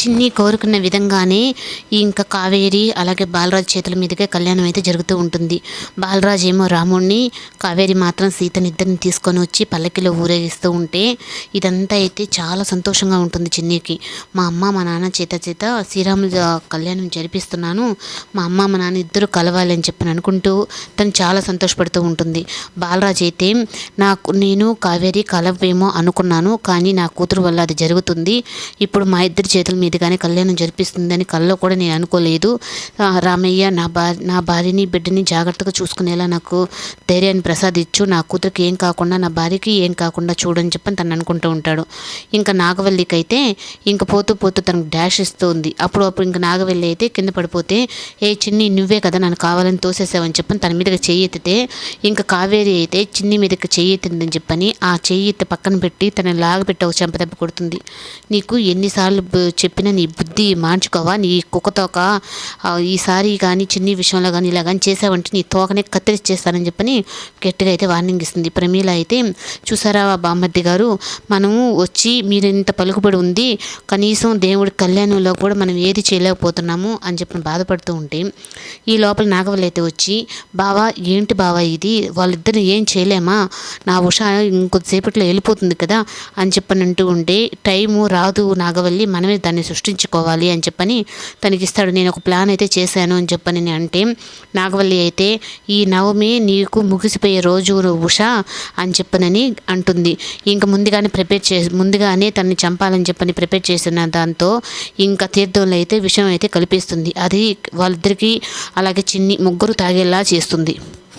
చిన్ని కోరుకున్న విధంగానే ఇంకా కావేరి అలాగే బాలరాజు చేతుల మీదుగా కళ్యాణం అయితే జరుగుతూ ఉంటుంది. బాలరాజు ఏమో రాముడిని కావేరి మాత్రం సీతనిద్దరిని తీసుకొని వచ్చి పల్లకిలో ఊరేగిస్తూ ఉంటే ఇదంతా అయితే చాలా సంతోషంగా ఉంటుంది చిన్నికి. మా అమ్మ మా నాన్న చేత చేత శ్రీరాముల కళ్యాణం జరిపిస్తున్నాను. మా అమ్మ మా నాన్న ఇద్దరు కలవాలి అని చెప్పి అనుకుంటూ తను చాలా సంతోషపడుతూ ఉంటుంది. బాలరాజు అయితే నాకు నేను కావేరి కలవేమో అనుకున్నాను కానీ నా కూతురు వల్ల అది జరుగుతుంది. ఇప్పుడు మా ఇద్దరి చేతుల మీద మీదుగానే కళ్యాణం జరిపిస్తుందని కల్లో కూడా నేను అనుకోలేదు. రామయ్య నా భార్య నా భార్యని బిడ్డని జాగ్రత్తగా చూసుకునేలా నాకు ధైర్యాన్ని ప్రసాదించు. నా కూతురికి ఏం కాకుండా నా భార్యకి ఏం కాకుండా చూడని చెప్పని తను అనుకుంటూ ఉంటాడు. ఇంకా నాగవల్లికి అయితే ఇంక పోతూ పోతూ తనకు డాష్ ఇస్తూ ఉంది అప్పుడు అప్పుడు ఇంకా నాగవల్లి అయితే కింద పడిపోతే ఏ చిన్ని నువ్వే కదా నన్ను కావాలని తోసేసావని చెప్పని తన మీదకి చెయ్యి ఎత్తితే ఇంకా కావేరి అయితే చిన్ని మీదకి చెయ్యి ఎత్తిందని చెప్పని ఆ చెయ్యి ఎత్తి పక్కన పెట్టి తనని లాగబెట్టి ఒక చెంపదెబ్బ కొడుతుంది. నీకు ఎన్నిసార్లు చెప్పి చెప్పిన నీ బుద్ధి మార్చుకోవా? నీ కుక్కతోక ఆ, ఈసారి కానీ చిన్ని విషయంలో కానీ ఇలా కానీ చేసావంటే నీ తోకనే కత్తిరిచ్చేస్తానని చెప్పని గట్టిగా అయితే వార్నింగ్ ఇస్తుంది. ప్రమీల అయితే చూసారా బామ్మర్ది గారు మనము వచ్చి మీరు ఇంత పలుకుబడి ఉంది కనీసం దేవుడి కళ్యాణంలో కూడా మనం ఏది చేయలేకపోతున్నాము అని చెప్పి బాధపడుతూ ఉంటే ఈ లోపల నాగవల్లి అయితే వచ్చి బావా ఏంటి బావా ఇది? వాళ్ళిద్దరు ఏం చేయలేమా? నా ఉష ఇంకొద్దిసేపట్లో వెళ్ళిపోతుంది కదా అని చెప్పని అంటూ ఉంటే టైము రాదు నాగవల్లి మనమే దాన్ని సృష్టించుకోవాలి అని చెప్పని తనకి ఇస్తాడు నేను ఒక ప్లాన్ అయితే చేశాను అని చెప్పని అంటే నాగవల్లి అయితే ఈ నవమి నీకు ముగిసిపోయే రోజు ఉష అని చెప్పనని అంటుంది. ఇంకా ముందుగానే ప్రిపేర్ చే ముందుగానే తనని చంపాలని చెప్పని ప్రిపేర్ చేసిన దాంతో ఇంకా తీర్థంలో అయితే విషయం అయితే కల్పిస్తుంది. అది వాళ్ళిద్దరికీ అలాగే చిన్ని ముగ్గురు తాగేలా చేస్తుంది.